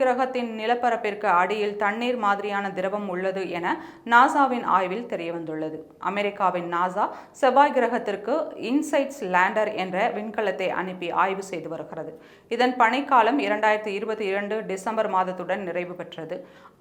கிரகத்தின் நிலப்பரப்பிற்கு அடியில் தண்ணீர் மாதிரியான திரவம் உள்ளது என நாசாவின் ஆய்வில் தெரியவந்துள்ளது. அமெரிக்காவின் நாசா செவ்வாய் கிரகத்திற்கு இன்சைட்ஸ் லேண்டர் என்ற விண்கலத்தை அனுப்பி ஆய்வு செய்து வருகிறது. இதன் பணிக்காலம் இரண்டாயிரத்தி இருபத்தி இரண்டு டிசம்பர் மாதத்துடன் நிறைவு பெற்றது.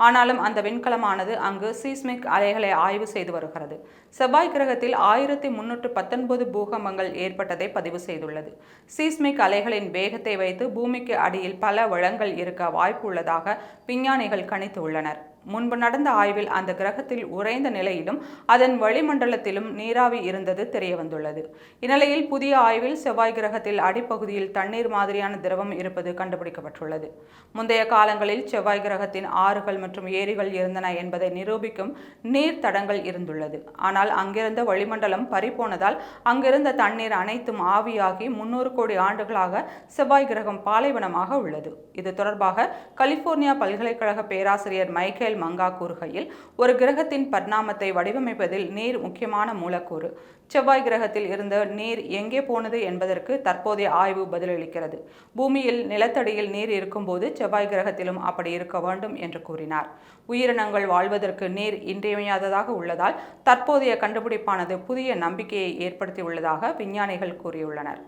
ஆனாலும் அந்த விண்கலமானது அங்கு சீஸ்மிக் அலைகளை ஆய்வு செய்து வருகிறது. செவ்வாய் கிரகத்தில் ஆயிரத்தி முன்னூற்று பத்தொன்பது பூகம்பங்கள் ஏற்பட்டதை பதிவு செய்துள்ளது. சீஸ்மிக் அலைகளின் வேகத்தை வைத்து பூமிக்கு அடியில் பல வளங்கள் இருக்க வாய்ப்பு உள்ளதாக விஞ்ஞானிகள் கணித்துள்ளனர். முன்பு நடந்த ஆய்வில் அந்த கிரகத்தில் உறைந்த நிலையிலும் அதன் வளிமண்டலத்திலும் நீராவி இருந்தது தெரியவந்துள்ளது. இந்நிலையில் புதிய ஆய்வில் செவ்வாய் கிரகத்தில் அடிப்பகுதியில் தண்ணீர் மாதிரியான திரவம் இருப்பது கண்டுபிடிக்கப்பட்டுள்ளது. முந்தைய காலங்களில் செவ்வாய் கிரகத்தின் ஆறுகள் மற்றும் ஏரிகள் இருந்தன என்பதை நிரூபிக்கும் நீர் தடங்கள் இருந்துள்ளது. ஆனால் அங்கிருந்த வளிமண்டலம் பறிபோனதால் அங்கிருந்த தண்ணீர் அனைத்தும் ஆவியாகி முன்னூறு கோடி ஆண்டுகளாக செவ்வாய் கிரகம் பாலைவனமாக உள்ளது. இது தொடர்பாக கலிபோர்னியா பல்கலைக்கழக பேராசிரியர் மைக்கேல் மங்கா கூறுகையில் ஒரு கிரகத்தின் பரிணாமத்தை வடிவமைப்பதில் நீர் முக்கியமான மூலக்கூறு. செவ்வாய் கிரகத்தில் இருந்த நீர் எங்கே போனது என்பதற்கு தற்போதைய ஆய்வு பதிலளிக்கிறது. பூமியில் நிலத்தடியில் நீர் இருக்கும்போது செவ்வாய் கிரகத்திலும் அப்படி இருக்க வேண்டும் என்று கூறினார். உயிரினங்கள் வாழ்வதற்கு நீர் இன்றியமையாததாக உள்ளதால் தற்போதைய கண்டுபிடிப்பானது புதிய நம்பிக்கையை ஏற்படுத்தியுள்ளதாக விஞ்ஞானிகள் கூறியுள்ளனர்.